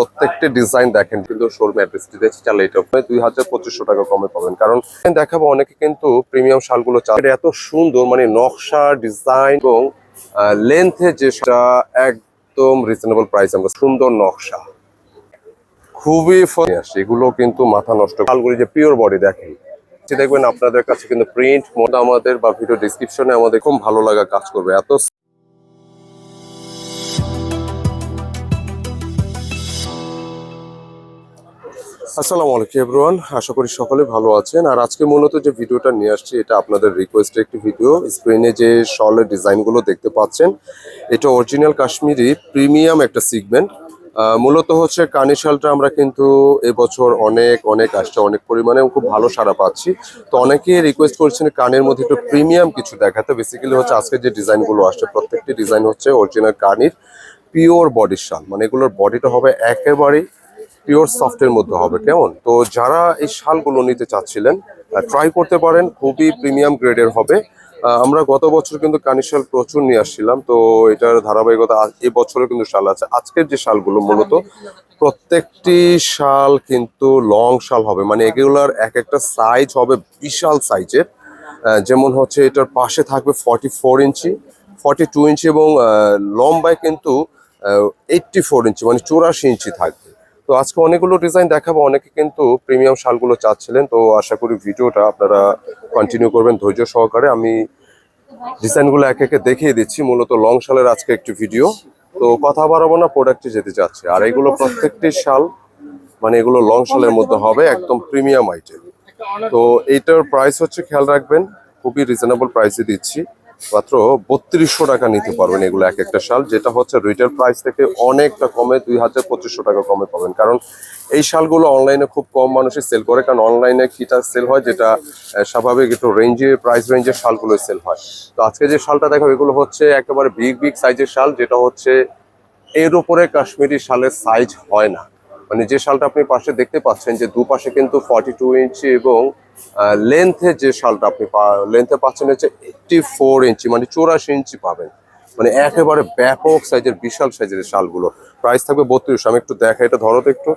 প্রত্যেকটি ডিজাইন দেখেন, কিন্তু শোরুম চাইলে এটা দুই হাজার টাকা কমে পাবেন। কারণ দেখাবো অনেকে কিন্তু প্রিমিয়াম শালগুলো এটা এত সুন্দর মানে নকশা ডিজাইন এবং লেন্থে যেটা একদম রিজনেবল প্রাইস আমরা সুন্দর নকশা। খুবই এগুলো কিন্তু মাথা নষ্ট। শালগুলি যে পিওর বডি দেখেন। দেখবেন আপনাদের কাছে কিন্তু প্রিন্ট আমাদের বা ভিডিও ডিসক্রিপশনে আমাদের খুব ভালো লাগা কাজ করবে। এত আসসালামু আলাইকুম এভরিওয়ান, আশা করি সকলে ভালো আছেন। আর আজকে মূলত যে ভিডিওটা নিয়ে আসছি, এটা আপনাদের রিকোয়েস্টের একটি ভিডিও স্ক্রিনে যে শলের ডিজাইনগুলো দেখতে পাচ্ছেন, এটা অরিজিনাল কাশ্মীরি প্রিমিয়াম একটা সিগমেন্ট মূলত হচ্ছে কানি শালটা আমরা কিন্তু এবছর অনেক অনেক আসছে, অনেক পরিমাণে খুব ভালো সাড়া পাচ্ছি। তো অনেকে রিকোয়েস্ট করছেন কানের মধ্যে একটু প্রিমিয়াম কিছু দেখাতে। বেসিক্যালি হচ্ছে আজকে যে ডিজাইনগুলো আসছে, প্রত্যেকটি ডিজাইন হচ্ছে অরিজিনাল কানির পিওর বডির শাল। মানে এগুলোর বডিটা হবে একেবারেই পিওর সফটের মধ্যে হবে, কেমন? তো যারা এই শালগুলো নিতে চাচ্ছিলেন ট্রাই করতে পারেন, খুবই প্রিমিয়াম গ্রেডের হবে। আমরা গত বছর কিন্তু কানি শাল প্রচুর নিয়ে আসছিলাম, তো এটার ধারাবাহিকতা এই কিন্তু শাল আছে। আজকের যে শালগুলো মূলত, প্রত্যেকটি শাল কিন্তু লং শাল হবে মানে এগুলোর এক একটা সাইজ হবে বিশাল সাইজের যেমন হচ্ছে এটার পাশে থাকবে forty four inch forty two inch এবং লম্বায় কিন্তু এইটটি ফোর ইঞ্চি মানে চৌরাশি ইঞ্চি থাকবে। তো আজকে অনেকগুলো ডিজাইন দেখাবো। অনেকে কিন্তু প্রিমিয়াম শালগুলো চাচ্ছিলেন। তো আশা করি ভিডিওটা আপনারা কন্টিনিউ করবেন ধৈর্য সহকারে। আমি ডিজাইনগুলো এক একে দেখিয়ে দিচ্ছি। মূলত লং শালের আজকে একটি ভিডিও তো কথা বাড়াবো না প্রোডাক্টে যেতে চাচ্ছে। আর এগুলো প্রত্যেকটি শাল মানে এগুলো লং শালের মধ্যে হবে, একদম প্রিমিয়াম আইটেম তো এইটার প্রাইস হচ্ছে, খেয়াল রাখবেন, খুবই রিজনেবল প্রাইসে দিচ্ছি। মাত্র বত্রিশশো টাকা নিতে পারবেন এগুলো এক একটা শাল, যেটা হচ্ছে রিটেল প্রাইস থেকে অনেকটা কমে, দুই হাজার পঁচিশশো টাকা কমে পাবেন। কারণ এই শালগুলো অনলাইনে খুব কম মানুষই সেল করে, কারণ অনলাইনে কিটা সেল হয়, যেটা স্বাভাবিক একটু রেঞ্জে প্রাইস রেঞ্জের শালগুলো সেল হয়। তো আজকে যে শালটা দেখো এগুলো হচ্ছে একেবারে বিগ বিগ সাইজের শাল, যেটা হচ্ছে এর উপরে কাশ্মীরি শালের সাইজ হয় না। মানে যে শালটা আপনি পাশে দেখতে পাচ্ছেন যে দুপাশে কিন্তু ফর্টি টু ইঞ্চি এবং লেন্থে যে শালটা আপনি লেন্থে পাচ্ছেন হচ্ছে এইটটি ফোর ইঞ্চি মানে চৌরাশি ইঞ্চি পাবেন। মানে একেবারে ব্যাপক সাইজের বিশাল সাইজের শালগুলো। প্রাইস থাকবে বত্রিশ আমি একটু দেখা এটা ধরো তো একটু।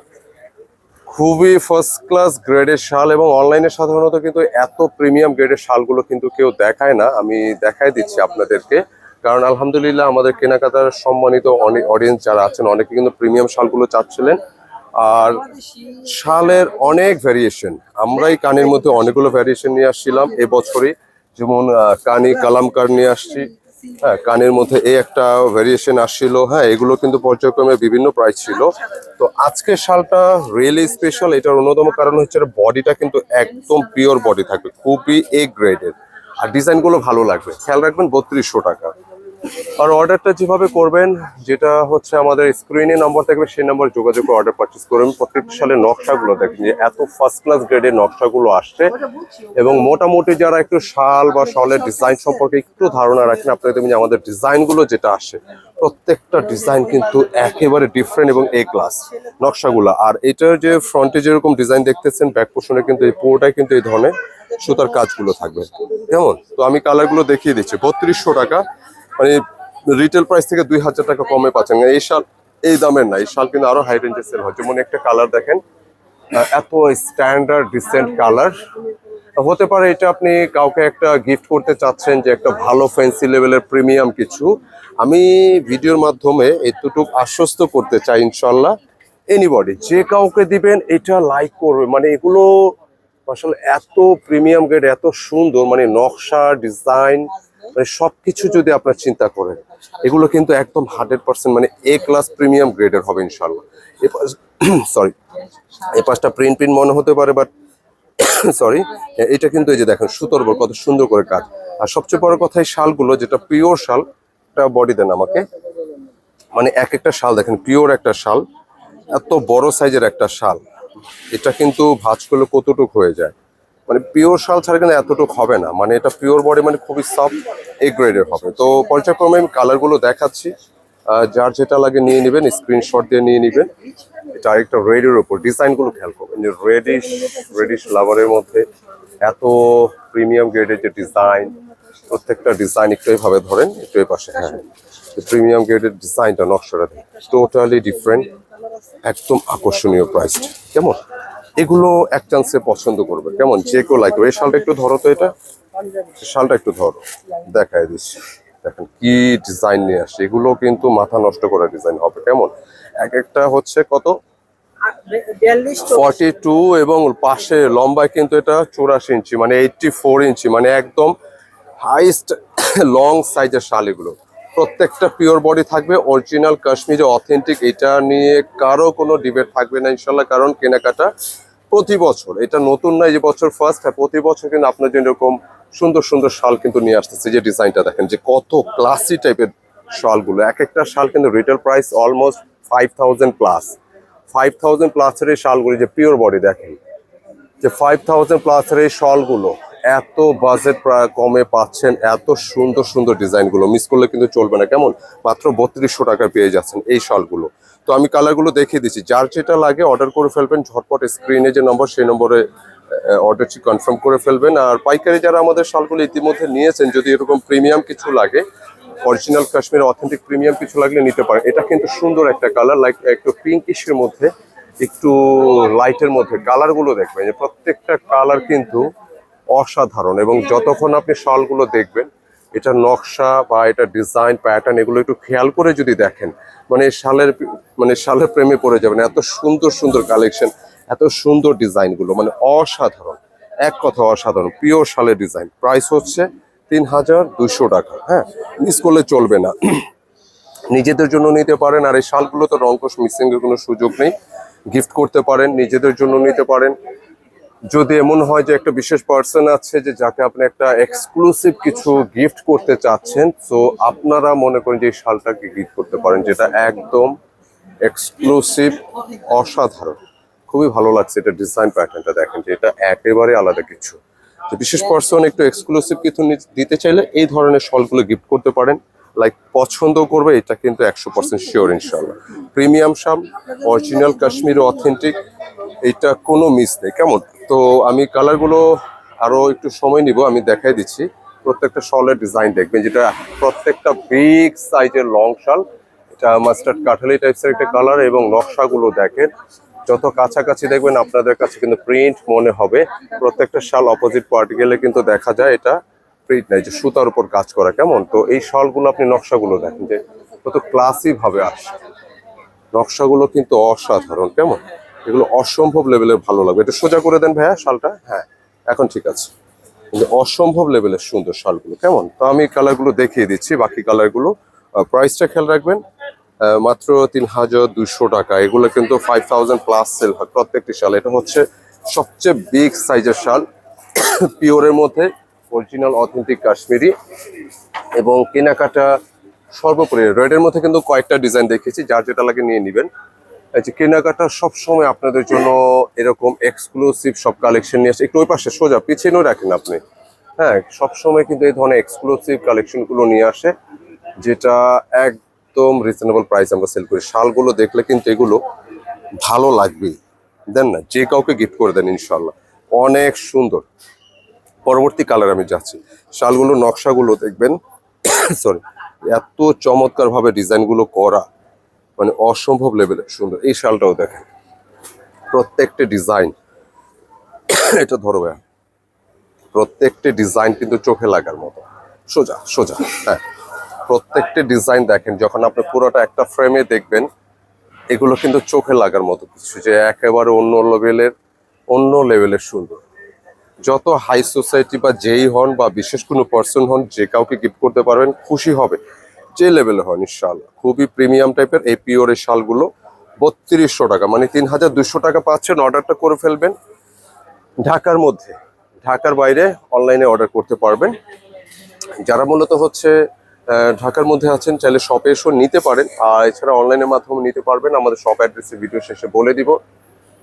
খুবই ফার্স্ট ক্লাস গ্রেডের শাল এবং অনলাইনে সাধারণত কিন্তু এত প্রিমিয়াম গ্রেডের শালগুলো কিন্তু কেউ দেখায় না। আমি দেখাই দিচ্ছি আপনাদেরকে। কারণ আলহামদুলিল্লাহ আমাদের কেনাকাটার সম্মানিত অনেক অডিয়েন্স যারা আছেন, অনেকে কিন্তু প্রিমিয়াম শালগুলো চাচ্ছিলেন। আর শালের অনেক ভ্যারিয়েশন আমরা এই কানের মধ্যে অনেকগুলো ভ্যারিয়েশন নিয়ে আসছিলাম এবছরই। যেমন কানি কালামকার নিয়ে আসছি। হ্যাঁ কানের মধ্যে এই একটা ভ্যারিয়েশন আসছিল। হ্যাঁ এগুলো কিন্তু পর্যায়ক্রমে বিভিন্ন প্রাইস ছিল। তো আজকের শালটা রিয়েলি স্পেশাল এটার অন্যতম কারণ হচ্ছে বডিটা কিন্তু একদম পিওর বডি থাকবে। খুবই এ গ্রেডের আর ডিজাইনগুলো ভালো লাগবে। খেয়াল রাখবেন বত্রিশশো টাকা। আর অর্ডারটা যেভাবে করবেন, যেটা হচ্ছে আমাদের স্ক্রিনে নম্বর থাকবে, সেই নম্বর যোগাযোগ করে অর্ডার পারচেস করবেন। প্রত্যেকটি সালের নকশাগুলো দেখেন যে এত ফার্স্ট ক্লাস গ্রেডের নকশাগুলো আসছে। এবং মোটামুটি যারা একটু শাল বা শলের ডিজাইন সম্পর্কে একটু ধারণা রাখেন আপনারা যে আমাদের ডিজাইনগুলো যেটা আসে, প্রত্যেকটা ডিজাইন কিন্তু একেবারে ডিফারেন্ট এবং এ ক্লাস নকশাগুলো। আর এটার যে ফ্রন্টে যেরকম ডিজাইন দেখতেছেন ব্যাক পোর্শনে কিন্তু এই পুরোটাই কিন্তু এই ধরনের সুতার কাজগুলো থাকবে। কেমন? তো আমি কালারগুলো দেখিয়ে দিচ্ছি। বত্রিশশো টাকা। মানে রিটেল প্রাইস থেকে দুই হাজার টাকা কমে পাচ্ছেন। এই শাল, এই দামের না, এই শাল কিন্তু আরও হাই রেঞ্জের সেল হয়। যেমন একটা কালার দেখেন এত স্ট্যান্ডার্ড ডিসেন্ট কালার হতে পারে এটা আপনি কাউকে একটা গিফট করতে চাচ্ছেন যে একটা ভালো ফ্যান্সি লেভেলের প্রিমিয়াম কিছু। আমি ভিডিওর মাধ্যমে এতটুকু আশ্বস্ত করতে চাই ইনশাল্লাহ এনিবডি যে কাউকে দিবেন, এটা লাইক করবে। মানে এগুলো আসলে এত প্রিমিয়াম গ্রেড এত সুন্দর মানে নকশা ডিজাইন মানে সবকিছু যদি আপনার চিন্তা করেন, এগুলো কিন্তু একদম হান্ড্রেড পার্সেন্ট মানে এ ক্লাস প্রিমিয়াম গ্রেডের হবে ইনশাল্লাহ এ সরি এই পাশটা প্রিন্ট প্রিন্ট মনে হতে পারে বাট সরি এটা কিন্তু এই যে দেখেন, সুতোর কত সুন্দর করে কাজ। আর সবচেয়ে বড় কথা এই শালগুলো, যেটা পিওর শাল একটা বডি দেন আমাকে। মানে এক একটা শাল দেখেন পিওর একটা শাল, এত বড় সাইজের একটা শাল, এটা কিন্তু ভাঁজ করলে কতটুক হয়ে যায়। মানে পিওর শাল ছাড়া কিন্তু এতটুক হবে না। মানে এটা পিওর বডি মানে খুবই সফট এ গ্রেডের হবে। তো পর্যায়ক্রমে আমি কালারগুলো দেখাচ্ছি। যার যেটা লাগে নিয়ে নেবেন স্ক্রিনশট দিয়ে নিয়ে নেবেন। এটা আরেকটা রেডের উপর। ডিজাইনগুলো খেয়াল করবেন যে রেডিশ রেডিশ লাভারের মধ্যে এত প্রিমিয়াম গ্রেডের যে ডিজাইন প্রত্যেকটা ডিজাইন একটু এইভাবে ধরেন, একটু এই পাশে। হ্যাঁ প্রিমিয়াম গ্রেডের ডিজাইনটা নকশাটা টোটালি ডিফারেন্ট একদম আকর্ষণীয় প্রাইস কেমন? এগুলো এক চান্সে পছন্দ করবে। কেমন? যে কেউ লাগবে এই শালটা একটু ধরো তো এটা। শালটা একটু ধরো। দেখাই দিচ্ছি। দেখেন কি ডিজাইন নিয়ে আসছে। এগুলো কিন্তু মাথা নষ্ট করা ডিজাইন হবে। কেমন? এক একটা হচ্ছে কত? ফর্টি টু এবং পাশে লম্বায় কিন্তু এটা চৌরাশি ইঞ্চি মানে এইটটি ফোর ইঞ্চি মানে একদম হাইস্ট লং সাইজের শাল এগুলো। প্রত্যেকটা পিওর বডি থাকবে অরিজিনাল কাশ্মীরি অথেন্টিক এটা নিয়ে কারও কোনো ডিবেট থাকবে না ইনশাল্লাহ কারণ কেনাকাটা প্রতি বছর। এটা নতুন না, এই যে বছর ফার্স্ট হ্যাঁ প্রতি বছর কিন্তু আপনার জন্য এরকম সুন্দর সুন্দর শাল কিন্তু নিয়ে আসতেছে, যে ডিজাইনটা দেখেন, যে কত ক্লাসি টাইপের শালগুলো। এক একটা শাল কিন্তু retail price almost five thousand plus five thousand প্লাসের এই শালগুলি যে পিওর বডি দেখেন, যে ফাইভ থাউজেন্ড প্লাসের এই শলগুলো এত বাজেট প্রায় কমে পাচ্ছেন, এত সুন্দর সুন্দর ডিজাইনগুলো। মিস করলে কিন্তু চলবে না। কেমন? মাত্র বত্রিশশো টাকায় পেয়ে যাচ্ছেন এই শালগুলো। তো আমি কালারগুলো দেখিয়ে দিচ্ছি। যার যেটা লাগে অর্ডার করে ফেলবেন। ঝটপট স্ক্রিনে যে নম্বর সেই নম্বরে অর্ডারটি কনফার্ম করে ফেলবেন। আর পাইকারি যারা আমাদের শালগুলো ইতিমধ্যে নিয়েছেন, যদি এরকম প্রিমিয়াম কিছু লাগে অরিজিনাল কাশ্মীর অথেন্টিক প্রিমিয়াম কিছু লাগলে নিতে পারেন। এটা কিন্তু সুন্দর একটা কালার লাইক একটু পিঙ্কিশের মধ্যে, একটু লাইটের মধ্যে। কালারগুলো দেখবেন যে প্রত্যেকটা কালার কিন্তু অসাধারণ এবং যতক্ষণ আপনি শালগুলো দেখবেন, এটা নকশা বা এটা ডিজাইন প্যাটার্ন এগুলো একটু খেয়াল করে যদি দেখেন মানে শালের মানে শালের প্রেমে পড়ে যাবেন। এত সুন্দর সুন্দর কালেকশন এত সুন্দর ডিজাইনগুলো মানে অসাধারণ, এক কথা অসাধারণ প্রিয় শালের ডিজাইন। প্রাইস হচ্ছে তিন হাজার দুশো টাকা হ্যাঁ? মিস করলে চলবে না। নিজেদের জন্য নিতে পারেন, আর এই শালগুলো তো রঙ্কশ মিসিং এর কোনো সুযোগ নেই। গিফট করতে পারেন, নিজেদের জন্য নিতে পারেন। যদি এমন হয় যে একটা বিশেষ পার্সন আছে যে যাকে আপনি একটা এক্সক্লুসিভ কিছু গিফট করতে চাচ্ছেন তো আপনারা মনে করেন যে এই শালটাকে গিফট করতে পারেন, যেটা একদম এক্সক্লুসিভ অসাধারণ। খুবই ভালো লাগছে এটা ডিজাইন প্যাটার্নটা দেখেন যে এটা একেবারে আলাদা কিছু। তো বিশেষ পার্সন একটু এক্সক্লুসিভ কিছু দিতে চাইলে এই ধরনের শলগুলো গিফট করতে পারেন। লাইক পছন্দ করবে, এটা কিন্তু একশো পার্সেন্ট শিওর ইনশাল্লাহ প্রিমিয়াম শাম অরিজিনাল কাশ্মীর অথেন্টিক এটা কোনো মিস নেই। কেমন? তো আমি কালারগুলো আরও একটু সময় নিব, আমি দেখাই দিচ্ছি। প্রত্যেকটা শলের ডিজাইন দেখবেন, যেটা প্রত্যেকটা বিগ সাইজের লং শাল এটা মাস্টার্ড কাঠালি টাইপসের একটা কালার এবং নকশাগুলো দেখেন। যত কাছাকাছি দেখবেন আপনাদের কাছে কিন্তু প্রিন্ট মনে হবে। প্রত্যেকটা শাল অপোজিট পার্টি গেলে কিন্তু দেখা যায়, এটা প্রিন্ট নাই, যে সুতার উপর কাজ করা, কেমন? তো এই শালগুলো আপনি নকশাগুলো দেখেন যে কত ক্লাসি ভাবে আসে। নকশাগুলো কিন্তু অসাধারণ, কেমন? এগুলো অসম্ভব লেভেলের ভালো লাগবে। এটা সোজা করে দেন ভাইয়া শালটা। হ্যাঁ এখন ঠিক আছে। কিন্তু অসম্ভব লেভেলের সুন্দর শালগুলো, কেমন? তো আমি কালারগুলো দেখিয়ে দিচ্ছি, বাকি কালারগুলো প্রাইসটা খেয়াল রাখবেন। মাত্র তিন হাজার দুশো টাকা। এগুলো কিন্তু ফাইভ থাউজেন্ড প্লাস সেল হয় প্রত্যেকটি শাল। এটা হচ্ছে সবচেয়ে বিগ সাইজের শাল। পিওরের মধ্যে অরিজিনাল অথেন্টিক কাশ্মীরি এবং কেনাকাটা সর্বোপরি। রেডের মধ্যে কিন্তু কয়েকটা ডিজাইন দেখেছি যার যেটা লাগে নিয়ে নেবেন। এই যে কেনাকাটা সবসময় আপনাদের জন্য এরকম এক্সক্লুসিভ সব কালেকশন নিয়ে আসে। একটু ওই পাশে সোজা পিছিয়েও রাখেন আপনি। হ্যাঁ সবসময় কিন্তু এই ধরনের এক্সক্লুসিভ কালেকশনগুলো নিয়ে আসে, যেটা একদম রিজনেবল প্রাইস আমরা সেল করি। শালগুলো দেখলে কিন্তু এগুলো ভালো লাগবেই। দেন না, যে কাউকে গিফট করে দেন ইনশাল্লাহ অনেক সুন্দর। পরবর্তী কালার আমি যাচ্ছি। শালগুলো, নকশাগুলো দেখবেন সরি এত চমৎকার ভাবে ডিজাইনগুলো করা। মানে অসম্ভব লেভেলের সুন্দর। এই শালটাও দেখেন। প্রত্যেকটা ডিজাইন এটা ধরো ভাইয়া। প্রত্যেকটা ডিজাইন কিন্তু চোখে লাগার মতো। সোজা সোজা হ্যাঁ। প্রত্যেকটা ডিজাইন দেখেন, যখন আপনি পুরোটা একটা ফ্রেমে দেখবেন, এগুলো কিন্তু চোখে লাগার মতো কিছু। যে একেবারে অন্য লেভেলের অন্য লেভেলের সুন্দর। যত হাই সোসাইটি বা যেই হন বা বিশেষ কোনো পার্সন হন, যে কাউকে গিফট করতে পারবেন, খুশি হবে। যে লেভেলে হন ইনশাল্লাহ খুবই প্রিমিয়াম টাইপের এই পিওর এই শালগুলো। বত্রিশশো টাকা মানে তিন হাজার দুশো টাকা পাচ্ছেন অর্ডারটা করে ফেলবেন। ঢাকার মধ্যে, ঢাকার বাইরে অনলাইনে অর্ডার করতে পারবেন। যারা মূলত হচ্ছে ঢাকার মধ্যে আছেন, চাইলে শপে এসেও নিতে পারেন। আর এছাড়া অনলাইনের মাধ্যমে নিতে পারবেন। আমাদের শপ অ্যাড্রেসে ভিডিও শেষে বলে দিব।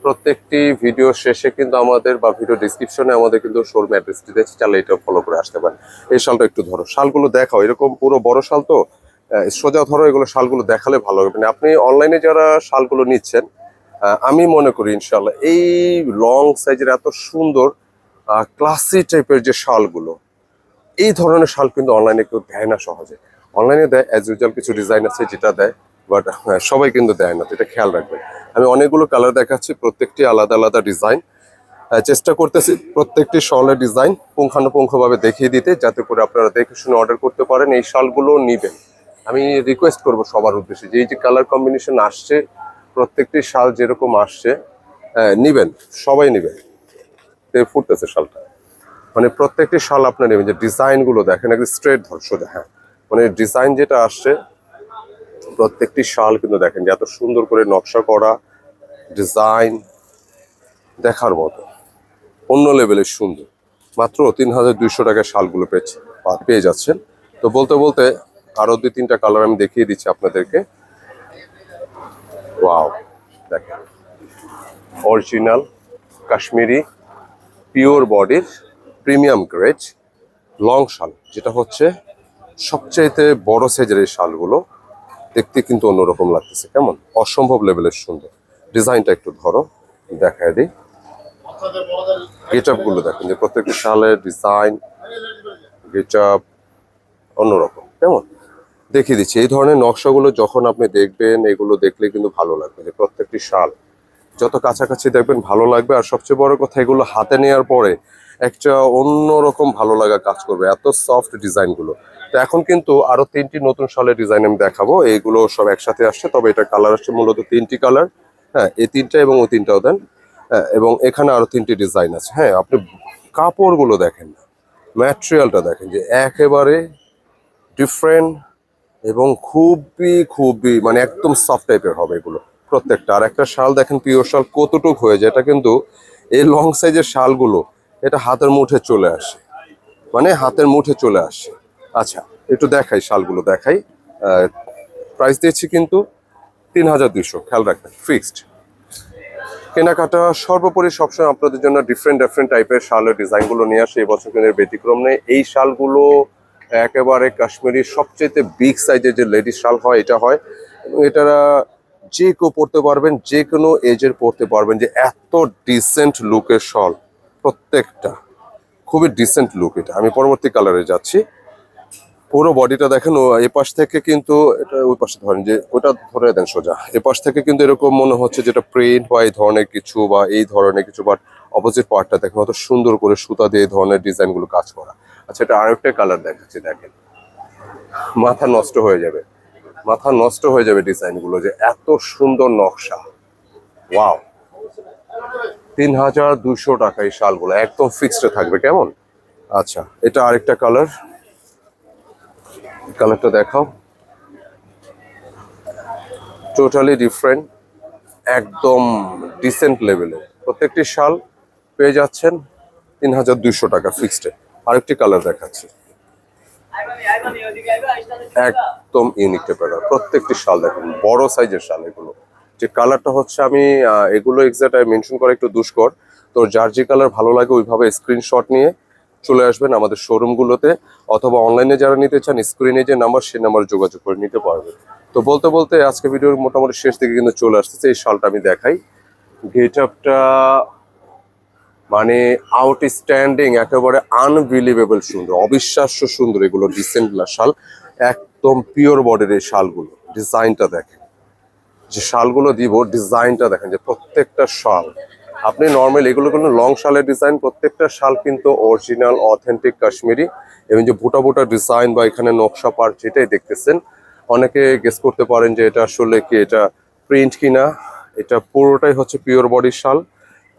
প্রত্যেকটি ভিডিও শেষে কিন্তু আমাদের বা ভিডিও ডিসক্রিপশনে আমাদের কিন্তু শোরুম অ্যাড্রেসটি দিয়েছে। চাইলে এটা ফলো করে আসতে পারেন। এই শালটা একটু ধরো। শালগুলো দেখাও, এরকম পুরো বড় শাল তো? সোজা ধরো এগুলো শালগুলো দেখালে ভালো হবে। মানে আপনি অনলাইনে যারা শালগুলো নিচ্ছেন আমি মনে করি ইনশাল্লাহ এই লং সাইজের এত সুন্দর ক্লাসি টাইপের যে শালগুলো, এই ধরনের শাল কিন্তু অনলাইনে কেউ দেয় না সহজে। অনলাইনে দেয় অ্যাজ ইউজুয়াল কিছু ডিজাইন আছে যেটা দেয় বাট সবাই কিন্তু দেয় না এটা খেয়াল রাখবেন। আমি অনেকগুলো কালার দেখাচ্ছি, প্রত্যেকটি আলাদা আলাদা ডিজাইন চেষ্টা করতেছি প্রত্যেকটি শলের ডিজাইন পুঙ্খানুপুঙ্খভাবে দেখিয়ে দিতে, যাতে করে আপনারা দেখে শুনে অর্ডার করতে পারেন, এই শালগুলো নিবেন। আমি রিকোয়েস্ট করব সবার উদ্দেশ্যে যে এই যে কালার কম্বিনেশন আসছে প্রত্যেকটি শাল যেরকম আসছে আহ, নিবেন সবাই নিবেন। ফুটতেছে শালটা। মানে প্রত্যেকটি শাল আপনার নেবেন যে ডিজাইনগুলো দেখেন একদম স্ট্রেট ধর সোজা হ্যাঁ। মানে ডিজাইন যেটা আসছে প্রত্যেকটি শাল কিন্তু দেখেন যে এত সুন্দর করে নকশা করা ডিজাইন দেখার মতো। অন্য লেভেলের সুন্দর। মাত্র তিন হাজার দুইশো টাকায় শালগুলো পেয়েছে পেয়ে যাচ্ছেন। তো বলতে বলতে আরও দুই, তিনটা কালার আমি দেখিয়ে দিচ্ছি আপনাদেরকে। ওয়াও অরিজিনাল কাশ্মীরি পিওর বডির প্রিমিয়াম গ্রেড লং শাল, যেটা হচ্ছে সবচাইতে বড় সাইজের এই শালগুলো। দেখতে কিন্তু অন্যরকম লাগতেছে, কেমন? অসম্ভব লেভেলের সুন্দর। ডিজাইনটা একটু ধরো, দেখায় দিই। গেটগুলো দেখেন যে প্রত্যেকটি শালের ডিজাইন গেট আপ অন্যরকম, কেমন? দেখিয়ে দিচ্ছি। এই ধরনের নকশাগুলো যখন আপনি দেখবেন এগুলো দেখলে কিন্তু ভালো লাগবে। যে প্রত্যেকটি শাল যত কাছাকাছি দেখবেন ভালো লাগবে। আর সবচেয়ে বড় কথা এগুলো হাতে নেওয়ার পরে একটা অন্যরকম ভালো লাগা কাজ করবে এত সফট ডিজাইনগুলো। তো এখন কিন্তু আরও তিনটি নতুন শালের ডিজাইন আমি দেখাবো। এইগুলো সব একসাথে আসছে তবে এটা কালার আসছে মূলত তিনটি কালার। হ্যাঁ এই তিনটা এবং ওই তিনটাও দেন। হ্যাঁ, এবং এখানে আরও তিনটি ডিজাইন আছে। হ্যাঁ আপনি কাপড়গুলো দেখেন না ম্যাটেরিয়ালটা দেখেন যে একেবারে ডিফারেন্ট এবং খুবই খুবই মানে একদম সফট টাইপের হবে এগুলো, প্রত্যেকটা। আর একটা শাল দেখেন পিওর শাল কতটুক হয়ে যায় এটা কিন্তু এই লং সাইজের শালগুলো, এটা হাতের মুঠে চলে আসে। মানে হাতের মুঠে চলে আসে। আচ্ছা একটু দেখাই শালগুলো, দেখাই। প্রাইস দিয়েছি কিন্তু তিন হাজার দুইশো, খেয়াল রাখবেন ফিক্সড কেনাকাটা সর্বোপরি সবসময় আপনাদের জন্য ডিফারেন্ট ডিফারেন্ট টাইপের শালের ডিজাইনগুলো নিয়ে আসে এবছর কিন্তু ব্যতিক্রম নেই। এই শালগুলো একেবারে কাশ্মীরি সবচেয়ে বিগ সাইজের যে লেডিস শাল হয়, এটা হয়। এটারা যে কেউ পড়তে পারবেন, যে কোনো এজের পড়তে পারবেন যে এত ডিসেন্ট লুকের শাল, প্রত্যেকটা। খুবই ডিসেন্ট লুক এটা। আমি পরবর্তী কালারে যাচ্ছি। পুরো বডিটা দেখেন এ পাশ থেকে কিন্তু, এটা ওই পাশে ধরেন যে, ওটা ধরে দেন সোজা। এ পাশ থেকে কিন্তু এরকম মনে হচ্ছে যেটা প্রিন্ট বা এই ধরনের কিছু বা এই ধরনের কিছু বাট অপোজিট পার্টটা দেখেন, অত সুন্দর করে সুতা দিয়ে এই ধরনের ডিজাইনগুলো কাজ করা। আচ্ছা এটা আরেকটা কালার দেখাচ্ছি, দেখেন। মাথা নষ্ট হয়ে যাবে। মাথা নষ্ট হয়ে যাবে ডিজাইনগুলো যে এত সুন্দর নকশা। ওয়াও। তিন হাজার দুশো টাকা এই শালগুলো, একদম ফিক্সড থাকবে, কেমন? আচ্ছা এটা আরেকটা কালার কালারটা দেখাও। টোটালি ডিফারেন্ট একদম ডিসেন্ট লেভেলের প্রত্যেকটি শাল পেয়ে যাচ্ছেন তিন হাজার দুইশো টাকা ফিক্সডে আরেকটি কালার দেখাচ্ছি। একদম ইউনিক টাইপের প্রত্যেকটি শাল দেখুন, বড় সাইজের শাল এগুলো। যে কালারটা হচ্ছে আমি এগুলো এক্সাক্ট মেনশন করা একটু দুষ্কর। তো যার যে কালার ভালো লাগে ওইভাবে স্ক্রিনশট নিয়ে চলে আসবেন আমাদের শোরুমগুলোতে অথবা অনলাইনে যারা নিতে চান স্ক্রিনে যে নাম্বার সেই নাম্বার যোগাযোগ করে নিতে পারবেন। তো বলতে বলতে আজকে ভিডিওর মোটামুটি শেষ দিকে কিন্তু চলে আসতেছে, এই শালটা আমি দেখাই। গেট আপটা মানে আউটস্ট্যান্ডিং একেবারে আনবিলিভেবল সুন্দর, অবিশ্বাস্য সুন্দর এগুলো ডিসেন্ট শাল, একদম পিওর বডির এই শালগুলো। ডিজাইনটা দেখেন। যে শালগুলো দিব ডিজাইনটা দেখেন, যে প্রত্যেকটা শাল। আপনি নর্মাল এগুলো কিন্তু লং শালের ডিজাইন প্রত্যেকটা শাল কিন্তু অরিজিনাল অথেন্টিক কাশ্মীরি। এবং যে বুটা বুটা ডিজাইন বা এখানে নকশা পার যেটাই দেখতেছেন, অনেকে গেস করতে পারেন যে এটা আসলে কি, এটা প্রিন্ট কিনা, এটা পুরোটাই হচ্ছে পিওর বডির শাল।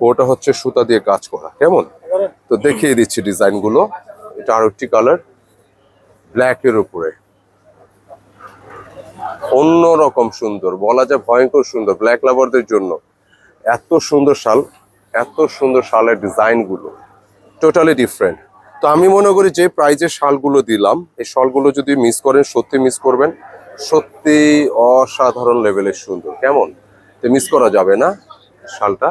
পুরোটা হচ্ছে সুতা দিয়ে কাজ করা, কেমন? তো দেখিয়ে দিচ্ছি ডিজাইনগুলো। এটা আরও একটি কালার ব্ল্যাকের উপরে। অন্যরকম সুন্দর, বলা যায় ভয়ঙ্কর সুন্দর ব্ল্যাক লাভারদের জন্য। এত সুন্দর শাল, এত সুন্দর শালের ডিজাইনগুলো টোটালি ডিফারেন্ট তো আমি মনে করি যে প্রাইজের শালগুলো দিলাম, এই শালগুলো যদি মিস করেন, সত্যি মিস করবেন, সত্যি অসাধারণ লেভেলের সুন্দর, কেমন? তো মিস করা যাবে না শালটা।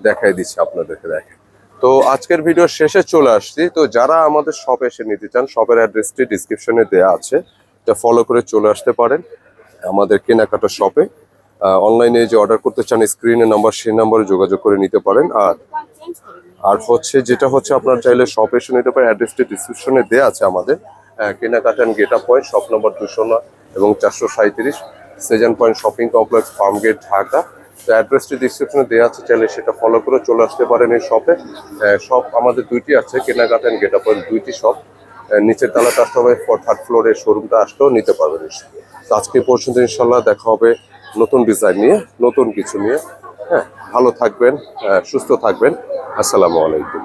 দেখাই দিচ্ছি আপনাদেরকে দেখেন। তো আজকের ভিডিও শেষে চলে আসছি। তো যারা আমাদের শপে এসে নিতে চান শপের অ্যাড্রেসটি ডিসক্রিপশনে দেওয়া আছে। এটা ফলো করে চলে আসতে পারেন আমাদের কেনাকাটা শপে অনলাইনে যে অর্ডার করতে চান স্ক্রিনে নাম্বার সেই নাম্বারে যোগাযোগ করে নিতে পারেন। আর আর হচ্ছে যেটা হচ্ছে আপনার চাইলে শপ এসে নিতে পারেন অ্যাড্রেসটি ডিসক্রিপশনে দেওয়া আছে আমাদের। আহ, কেনাকাটা get up point shop number দুশো এবং চারশো সাঁত্রিশ Sezan point shopping complex farm gate Dhaka অ্যাড্রেসটি ডিসক্রিপশনে দেওয়া আছে, চাইলে সেটা ফলো করে চলে আসতে পারেন এই শপে শপ আমাদের দুইটি আছে কেনাকাটা অ্যান্ড গেট পয়েন্ট দুইটি শপ নিচের তালাটা আসতে হবে থার্ড ফ্লোরে শোরুমটা আসলেও নিতে পারবেন তো আজকে পর্যন্ত ইনশাল্লাহ দেখা হবে নতুন ডিজাইন নিয়ে, নতুন কিছু নিয়ে। হ্যাঁ ভালো থাকবেন সুস্থ থাকবেন। আসসালামু আলাইকুম।